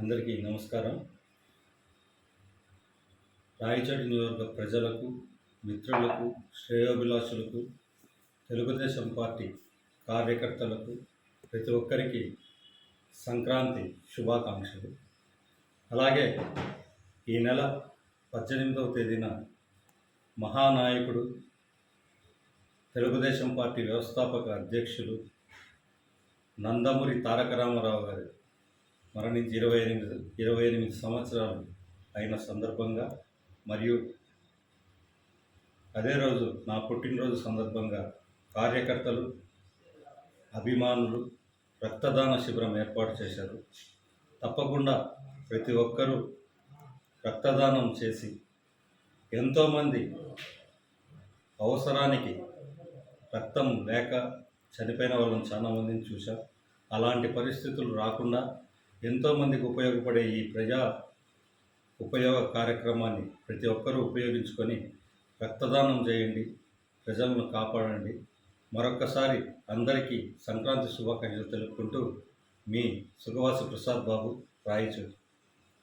అందరికీ నమస్కారం. రాయచోటి నియోజక ప్రజలకు మిత్రులకు శ్రేయోభిలాషులకు తెలుగుదేశం పార్టీ కార్యకర్తలకు ప్రతి ఒక్కరికి సంక్రాంతి శుభాకాంక్షలు. అలాగే ఈ నెల పద్దెనిమిదవ తేదీన మహానాయకుడు తెలుగుదేశం పార్టీ వ్యవస్థాపక అధ్యక్షులు నందమూరి తారక రామారావు గారు మరణించి ఇరవై ఎనిమిది ఇరవై ఎనిమిది సంవత్సరాలు అయిన సందర్భంగా మరియు అదే రోజు నా పుట్టినరోజు సందర్భంగా కార్యకర్తలు అభిమానులు రక్తదాన శిబిరం ఏర్పాటు చేశారు. తప్పకుండా ప్రతి ఒక్కరూ రక్తదానం చేసి ఎంతోమంది అవసరానికి రక్తం లేక చనిపోయిన వాళ్ళని చాలా మందిని చూశాం అలాంటి పరిస్థితులు రాకుండా ఎంతోమందికి ఉపయోగపడే ఈ ప్రజా ఉపయోగ కార్యక్రమాన్ని ప్రతి ఒక్కరూ ఉపయోగించుకొని రక్తదానం చేయండి ప్రజలను కాపాడండి. మరొక్కసారి అందరికీ సంక్రాంతి శుభాకాంక్షలు తెలుపుకుంటూ మీ సుఖవాసి ప్రసాద్ బాబు రాయచూరు.